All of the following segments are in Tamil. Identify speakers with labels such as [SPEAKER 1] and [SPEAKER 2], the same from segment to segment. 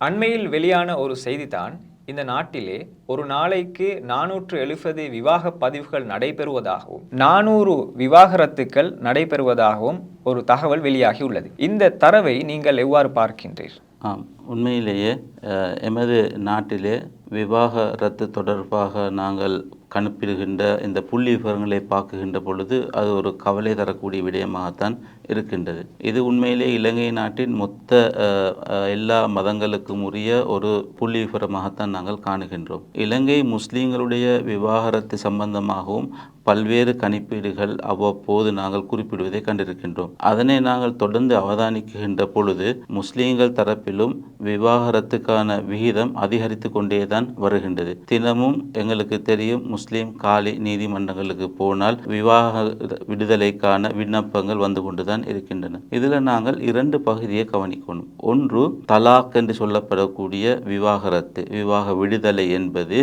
[SPEAKER 1] அண்மையில் வெளியான ஒரு செய்திதான் இந்த நாட்டிலே ஒரு நாளைக்கு நானூற்று எழுபது விவாக பதிவுகள் நடைபெறுவதாகவும் நானூறு விவாகரத்துக்கள் நடைபெறுவதாகவும் ஒரு தகவல் வெளியாகி உள்ளது இந்த தரவை நீங்கள் எவ்வாறு பார்க்கின்றீர்
[SPEAKER 2] ஆம் உண்மையிலேயே எமது நாட்டிலே விவாகரத்து தொடர்பாக நாங்கள் கணிப்பிடுகின்ற இந்த புள்ளி விவரங்களை பார்க்குகின்ற பொழுது அது ஒரு கவலை தரக்கூடிய விடயமாகத்தான் இருக்கின்றது. இது உண்மையிலே இலங்கை நாட்டின் மொத்த எல்லா மதங்களுக்கும் உரிய ஒரு புள்ளி விவரமாகத்தான் நாங்கள் காணுகின்றோம். இலங்கை முஸ்லீம்களுடைய விவாகரத்து சம்பந்தமாகவும் பல்வேறு கணிப்பீடுகள் அவ்வப்போது நாங்கள் குறிப்பிடுவதை கண்டிருக்கின்றோம். அதனை நாங்கள் தொடர்ந்து அவதானிக்கின்ற பொழுது முஸ்லீம்கள் தரப்பிலும் விவாகரத்துக்கான விகிதம் அதிகரித்து கொண்டேதான் வருகின்றது. தினமும் எங்களுக்கு தெரியும் முஸ்லீம் காலி நீதிமன்றங்களுக்கு போனால் விவாக விடுதலைக்கான விண்ணப்பங்கள் வந்து கொண்டுதான் இருக்கின்றன. இதில் நாங்கள் இரண்டு பகுதியை கவனிக்கணும். ஒன்று தலாக் என்று சொல்லப்படக்கூடிய விவாகரத்து விவாக விடுதலை என்பது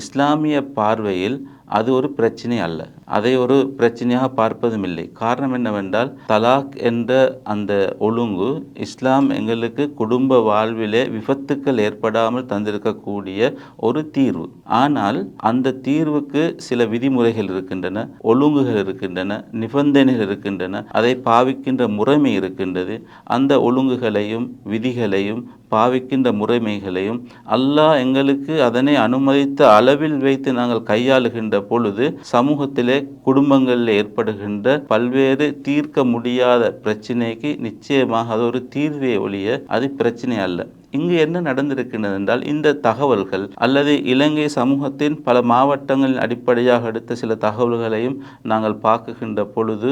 [SPEAKER 2] இஸ்லாமிய பார்வையில் அது ஒரு பிரச்சனை அல்ல. அதை ஒரு பிரச்சனையாக பார்ப்பதும் இல்லை காரணம் என்னவென்றால் தலாக் என்ற அந்த ஒழுங்கு இஸ்லாம் எங்களுக்கு குடும்ப வாழ்விலே விபத்துக்கள் ஏற்படாமல் தந்திருக்கக்கூடிய ஒரு தீர்வு. ஆனால் அந்த தீர்வுக்கு சில விதிமுறைகள் இருக்கின்றன ஒழுங்குகள் இருக்கின்றன நிபந்தனைகள் இருக்கின்றன அதை பாவிக்கின்ற முறைமை இருக்கின்றது. அந்த ஒழுங்குகளையும் விதிகளையும் பாவிக்கின்ற முறைமைகளையும் அல்லாஹ் எங்களுக்கு அதனை அனுமதித்த அளவில் வைத்து நாங்கள் கையாளுகின்ற பொழுது சமூகத்திலே குடும்பங்களில் ஏற்படுகின்ற பல்வேறு தீர்க்க முடியாத பிரச்சனைக்கு நிச்சயமாக அது ஒரு தீர்வே ஒழிய அது பிரச்சனை அல்ல. இங்கு என்ன நடந்திருக்கின்றது என்றால் இந்த தகவல்கள் அல்லது இலங்கை சமூகத்தின் பல மாவட்டங்களின் அடிப்படையாக எடுத்த சில தகவல்களையும் நாங்கள் பார்க்குகின்ற பொழுது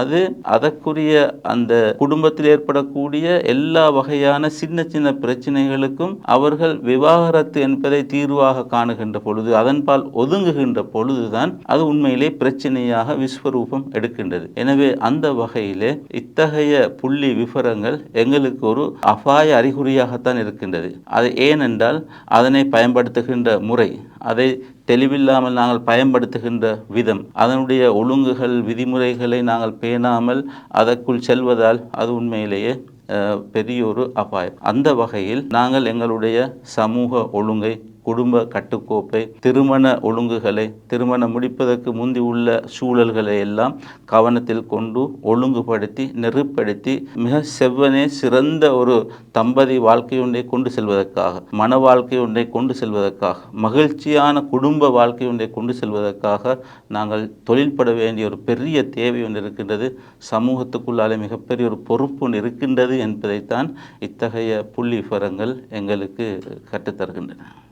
[SPEAKER 2] அது அதற்குரிய அந்த குடும்பத்தில் ஏற்படக்கூடிய எல்லா வகையான சின்ன சின்ன பிரச்சனைகளுக்கும் அவர்கள் விவாகரத்து என்பதை தீர்வாக காணுகின்ற பொழுது அதன்பால் ஒதுங்குகின்ற பொழுதுதான் அது உண்மையிலே பிரச்சனையாக விஸ்வரூபம் எடுக்கின்றது. எனவே அந்த வகையிலே இத்தகைய புள்ளி விவரங்கள் எங்களுக்கு ஒரு அபாய அறிகுறியாகத்தான் இருக்கின்றது. அது ஏனென்றால் அதனை பயன்படுத்துகின்ற முறை அதை தெளிவில்லாமல் நாங்கள் பயன்படுத்துகின்ற விதம் அதனுடைய ஒழுங்குகள் விதிமுறைகளை நாங்கள் பேணாமல் அதற்குள் செல்வதால் அது உண்மையிலேயே பெரிய ஒரு அபாயம். அந்த வகையில் நாங்கள் எங்களுடைய சமூக ஒழுங்கை குடும்ப கட்டுக்கோப்பை திருமண ஒழுங்குகளை திருமணம் முடிப்பதற்கு முந்தி உள்ள சூழல்களை எல்லாம் கவனத்தில் கொண்டு ஒழுங்குபடுத்தி நெருப்படுத்தி மிக செவ்வனே சிறந்த ஒரு தம்பதி வாழ்க்கை ஒன்றை கொண்டு செல்வதற்காக மன வாழ்க்கை ஒன்றை கொண்டு செல்வதற்காக மகிழ்ச்சியான குடும்ப வாழ்க்கை ஒன்றை கொண்டு செல்வதற்காக நாங்கள் தொழில்பட வேண்டிய ஒரு பெரிய தேவை ஒன்று இருக்கின்றது. சமூகத்துக்குள்ளாலே மிகப்பெரிய ஒரு பொறுப்பு ஒன்று இருக்கின்றது என்பதைத்தான் இத்தகைய புள்ளி விவரங்கள் எங்களுக்கு கற்றுத்தருகின்றன.